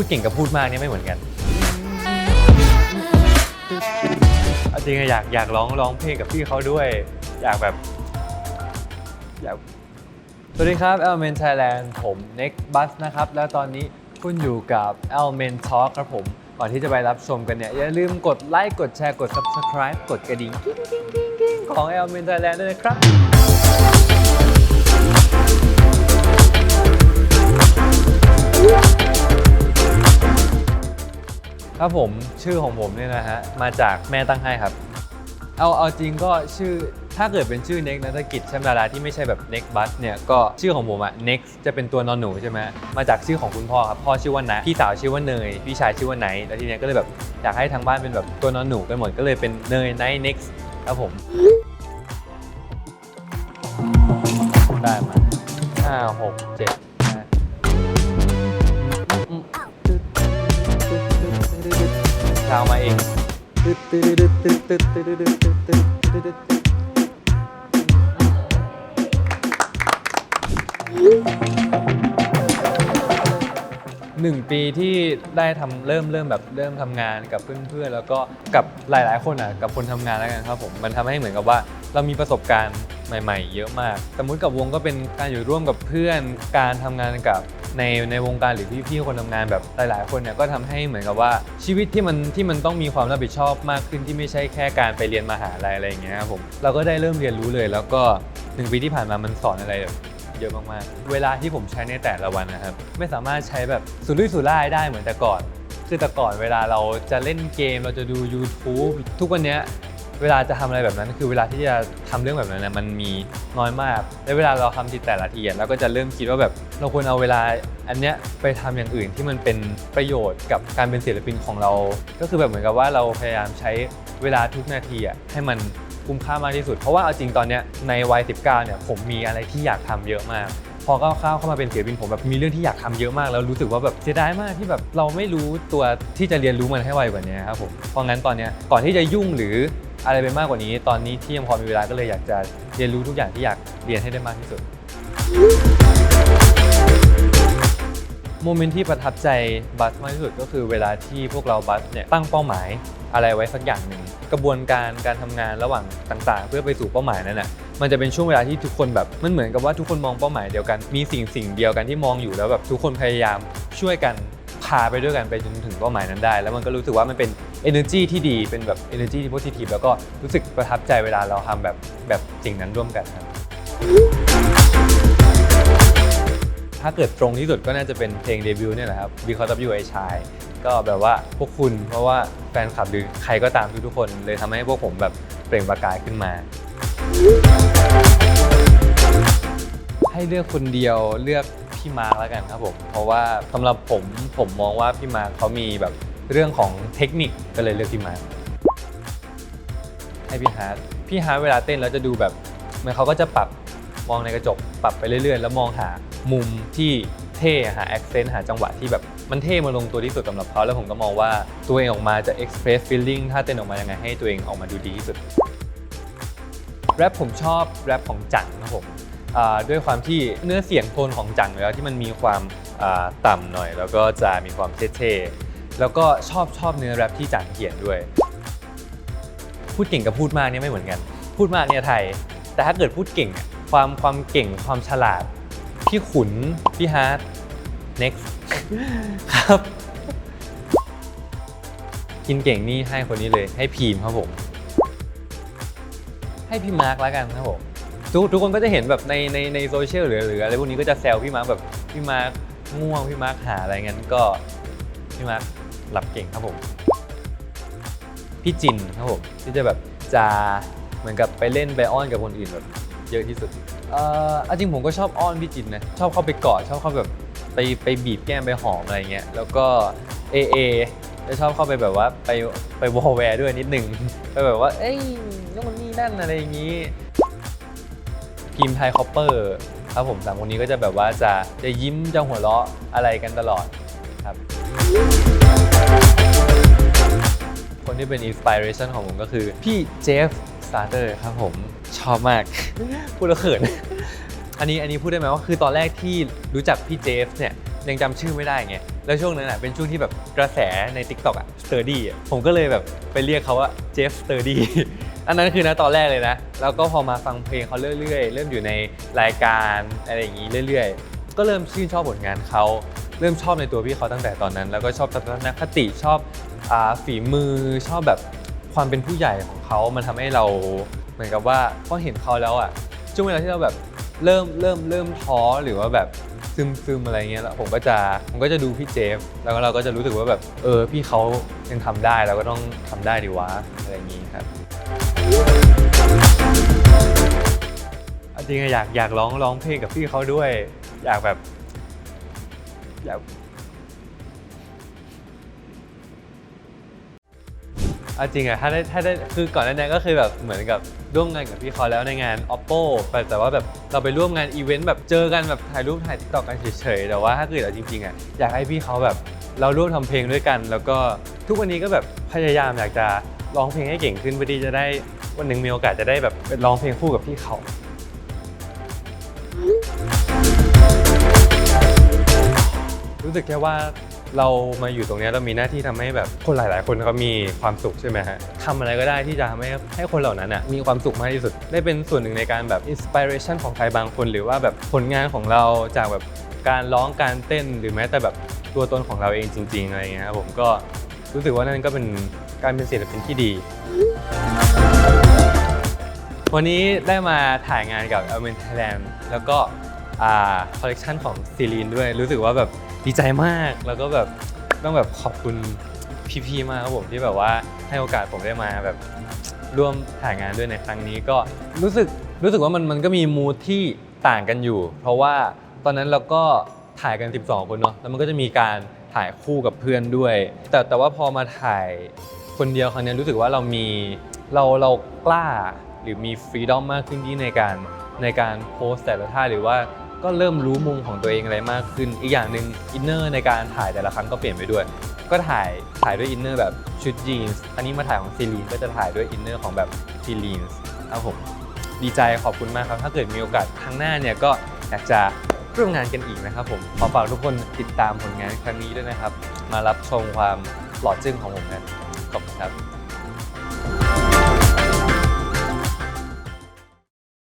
พูดเก่งกับพูดมากเนี่ยไม่เหมือนกันเอาจริงอะอยากอยากร้องร้องเพลงกับพี่เขาด้วย อยากแบบ อยากสวัสดีครับ Element Thailand ผม Next Bus นะครับ แล้วตอนนี้คุณอยู่กับ Element Talk ครับผม ก่อนที่จะไปรับชมกันเนี่ย อย่าลืมกดไลค์ กดแชร์ กด Subscribe กดกระดิ่งกิ๊งกิ๊งกิ๊งกิ๊งของ Element Thailand ด้วยนะครับ ครับผมชื่อของผมเนี่ยนะฮะมาจากแม่ตั้งให้ครับ เอาเอาจริงก็ชื่อถ้าเกิดเป็นชื่อ Next นัฐกิจใช่ไหมดาราที่ไม่ใช่แบบ Next Bus เนี่ยก็ชื่อของผมอะ Next จะเป็นตัวนอนหนูใช่ไหมมาจากชื่อของคุณพ่อครับพ่อชื่อว่านะพี่สาวชื่อว่าเนยพี่ชายชื่อว่าไนท์แล้วทีเนี้ยก็เลยแบบอยากให้ทางบ้านเป็นแบบตัวนอนหนูกันหมดก็เลยเป็นเนยไนท์ Next ครับผมได้มาห้าหกเจ็ด ดตึ๊ดตึ๊ดตึ๊ดหนึ่งปีที่ได้ทำเริ่มเริ่มแบบเริ่มทำงานกับเพื่อนๆ แล้วก็กับหลาย ๆ คนอะกับคนทำงานแล้วกันครับผมมันทำให้เหมือนกับว่าเรามีประสบการณ์ใหม่ ๆ เยอะมาก สมมติกับวงก็เป็นการอยู่ร่วมกับเพื่อนการทำงานกับ ในในวงการหรือพี่ๆคนทำงานแบบหลายๆ คนเนี่ยก็ทำให้เหมือนกับว่าชีวิตที่มันที่มันต้องมีความรับผิดชอบมากขึ้นที่ไม่ใช่แค่การไปเรียนมหาลัยอะไรอย่างเงี้ยครับผมเราก็ได้เริ่มเรียนรู้เลย แล้วก็หนึ่งปีที่ผ่านมามันสอนอะไรแบบเยอะมากๆ เวลาที่ผมใช้ในแต่ละวันนะครับ ไม่สามารถใช้แบบสุรุ่ยสุร่ายได้เหมือนแต่ก่อน คือแต่ก่อนเวลาเราจะเล่นเกมเราจะดู YouTube ทุกวันเนี้ย เวลาจะทำอะไรแบบนั้น คือเวลาที่จะทำเรื่องแบบนั้นนะมันมีน้อยมาก และเวลาเราทำทีแต่ละทีเราก็จะเริ่มคิดว่าแบบเราควรเอาเวลาอันเนี้ยไปทำอย่างอื่นที่มันเป็นประโยชน์กับการเป็นศิลปินของเรา ก็คือแบบเหมือนกับว่าเราพยายามใช้เวลาทุกนาทีอะให้มันคุ้มค่ามากที่สุด เพราะว่าเอาจริงตอนเนี้ยในวัย 19 เนี่ยผมมีอะไรที่อยากทำเยอะมากพอก้าวเข้าเข้ามาเป็นศิลปินผมแบบมีเรื่องที่อยากทำเยอะมาก แล้วรู้สึกว่าแบบเสียดายมากที่แบบเราไม่รู้ตัวที่จะเรียนรู้มันให้ไวกว่านี้ครับผมเพราะงั้นตอนเนี้ยก่อนที่จะยุ่งหรือ อะไรไปมากกว่านี้ ตอนนี้ที่ยังพอมีเวลาก็เลยอยากจะเรียนรู้ทุกอย่างที่อยากเรียนให้ได้มากที่สุด โมเมนต์ที่ประทับใจบัสมากที่สุดก็คือเวลาที่พวกเราบัสเนี่ยตั้งเป้าหมายอะไรไว้สักอย่างหนึ่งกระบวนการการทำงานระหว่างต่างๆ เพื่อไปสู่เป้าหมายนั้นน่ะมันจะเป็นช่วงเวลาที่ทุกคนแบบมันเหมือนกับว่าทุกคนมองเป้าหมายเดียวกัน มีสิ่งสิ่งเดียวกันที่มองอยู่แล้วแบบทุกคนพยายามช่วยกันพาไปด้วยกันไปจนถึงเป้าหมายนั้นได้ แล้วมันก็รู้สึกว่ามันเป็น energy ที่ดีเป็นแบบ energy ที่ positive แล้วก็รู้สึกประทับใจเวลาเราทำแบบแบบสิ่งนั้นร่วมกันครับ ถ้าเกิดตรงที่สุดก็น่าจะเป็นเพลงเดบิวต์เนี่ยแหละครับ Because of You I Shine ก็แบบว่าพวกคุณเพราะว่าแฟนคลับหรือใครก็ตามทุกๆคน เลยทำให้พวกผมแบบเปล่งประกายขึ้นมา ให้เลือกคนเดียวเลือกพี่มาร์คแล้วกันครับผม เพราะว่าสำหรับผมผมมองว่าพี่มาร์คเขามีแบบ เรื่องของเทคนิคก็เลยเลือกพี่มาร์คให้พี่ฮาร์ดพี่ฮาร์ดเวลาเต้นแล้วจะดูแบบเหมือนเขาก็จะปรับมองในกระจกปรับไปเรื่อยๆ แล้วมองหามุมที่เท่หาแอคเซนต์หาจังหวะที่แบบมันเท่มาลงตัวที่สุดสำหรับเขาแล้วผมก็มองว่าตัวเองออกมาจะ express feeling ถ้าเต้นออกมายังไงให้ตัวเองออกมาดูดีที่สุดแรปผมชอบแรปของจังครับผมด้วยความที่เนื้อเสียงโทนของจังแล้วที่มันมีความต่ำหน่อย แล้วก็จะมีความเท่ๆ แล้วก็ชอบชอบเนื้อแรปที่จังเขียนด้วย พูดเก่งกับพูดมากเนี่ยไม่เหมือนกัน พูดมากเนี่ยไทย แต่ถ้าเกิดพูดเก่งความความเก่งความฉลาดพี่ขุนพี่ฮาร์ด next ครับ กินเก่งนี่ให้คนนี้เลยให้พีมครับผม ให้พี่มาร์คแล้วกันครับผมทุกทุกคนก็จะเห็นแบบในในในโซเชียลหรือหรืออะไรพวกนี้ก็จะแซวพี่มาร์คแบบพี่มาร์คง่วงพี่มาร์คหาอะไรงั้นก็พี่มาร์ค หลับเก่งครับผม พี่จินครับผมที่จะแบบจะเหมือนกับไปเล่นไปอ้อนกับคนอื่นแบบเยอะที่สุดเอ่อเอาจริงผมก็ชอบอ้อนพี่จินนะชอบเข้าไปกอดชอบเข้าแบบไปไปบีบแก้มไปหอมอะไรเงี้ยแล้วก็เอเอจะชอบเข้าไปแบบว่าไปไปวอลแวร์ด้วยนิดนึงไปแบบว่า เอ้ยนู่นนี่นั่นอะไรอย่างนี้พิมพ์ไทยคอปเปอร์ครับผมสามคนนี้ก็จะแบบว่าจะจะยิ้มจะหัวเราะอะไรกันตลอดครับ ที่เป็นอินสปิเรชันของผมก็คือ พี่เจฟสตาร์เตอร์ครับผมชอบมาก พูดแล้วเขิน อันนี้อันนี้พูดได้ไหมว่าคือตอนแรกที่รู้จักพี่เจฟเนี่ยยังจำชื่อไม่ได้ไง แล้วช่วงนั้นอะเป็นช่วงที่แบบกระแสใน TikTok อะสเตอร์ดี้ผมก็เลยแบบไปเรียกเขาว่าเจฟสเตอร์ดี้อันนั้นคือนะตอนแรกเลยนะ แล้วก็พอมาฟังเพลงเขาเรื่อยๆ เริ่มอยู่ในรายการอะไรอย่างนี้เรื่อยๆ ก็เริ่มชื่นชอบผลงานเขา เริ่มชอบในตัวพี่เขาตั้งแต่ตอนนั้น แล้วก็ชอบทัศนคติชอบ ฝีมือชอบแบบความเป็นผู้ใหญ่ของเขา มันทำให้เราเหมือนกับว่าพอเห็นเขาแล้วอะช่วงเวลาที่เราแบบเริ่มเริ่มเริ่มท้อหรือว่าแบบซึมซึมอะไรเงี้ยแล้วผมก็จะผมก็จะดูพี่เจฟ แล้วก็เราก็จะรู้สึกว่าแบบเออพี่เขายังทำได้เราก็ต้องทำได้ดีวะอะไรอย่างงี้ครับจริงอะอยากอยากร้องร้องเพลงกับพี่เขาด้วย อยากแบบ อยาก เอาจริงอะถ้าได้ถ้าได้คือก่อนหน้านี้ก็คือแบบเหมือนกับร่วมงานกับพี่เขาแล้วในงาน oppo แต่แต่ว่าแบบเราไปร่วมงานอีเวนต์แบบเจอกันแบบถ่ายรูปถ่ายติ๊กต็อกกันเฉยๆแต่ว่าถ้าเกิดเอาจริงๆอะอยากให้พี่เขาแบบเราร่วมทำเพลงด้วยกัน แล้วก็ทุกวันนี้ก็แบบพยายามอยากจะร้องเพลงให้เก่งขึ้นเพื่อที่จะได้วันหนึ่งมีโอกาสจะได้แบบร้องเพลงคู่กับพี่เขารู้สึกแค่ว่า เรามาอยู่ตรงนี้เรามีหน้าที่ทำให้แบบคนหลาย ๆ คนเขามีความสุขใช่ไหมฮะทำอะไรก็ได้ที่จะทำให้ให้คนเหล่านั้นอะมีความสุขมากที่สุด ได้เป็นส่วนหนึ่งในการแบบอินสปิเรชันของใครบางคน หรือว่าแบบผลงานของเราจากแบบการร้องการเต้นหรือแม้แต่แบบตัวตนของเราเองจริง ๆ อะไรเงี้ยครับผมก็รู้สึกว่านั่นก็เป็นการเป็นศิลปินที่ดี วันนี้ได้มาถ่ายงานกับ a l m e n Thailand แล้วก็ คอลเลกชันของซีรีนด้วย รู้สึกว่าแบบดีใจมาก แล้วก็แบบต้องแบบขอบคุณพี่ๆมากครับผมที่แบบว่าให้โอกาสผมได้มาแบบร่วมถ่ายงานด้วยในครั้งนี้ก็รู้สึกรู้สึกว่ามันมันก็มีมูทที่ต่างกันอยู่ เพราะว่าตอนนั้นเราก็ถ่ายกัน 12 คนเนาะแล้วมันก็จะมีการถ่ายคู่กับเพื่อนด้วย แต่แต่ว่าพอมาถ่ายคนเดียวครั้งนี้รู้สึกว่าเรามีเราเรากล้าหรือมีฟรีดอมมากขึ้นที่ในการในการโพสแต่ละท่าหรือว่า ก็เริ่มรู้มุมของตัวเองอะไรมากขึ้น อีกอย่างหนึ่งอินเนอร์ในการถ่ายแต่ละครั้งก็เปลี่ยนไปด้วย ก็ถ่ายถ่ายด้วยอินเนอร์แบบชุดยีนส์อันนี้มาถ่ายของซีลีนก็จะถ่ายด้วยอินเนอร์ของแบบซีลีนส์ครับผมดีใจขอบคุณมากครับ ถ้าเกิดมีโอกาสครั้งหน้าเนี่ยก็อยากจะร่วมงานกันอีกนะครับผมขอฝากทุกคนติดตามผลงานครั้งนี้ด้วยนะครับ มารับชมความหล่อจึ้งของผมนะขอบคุณครับ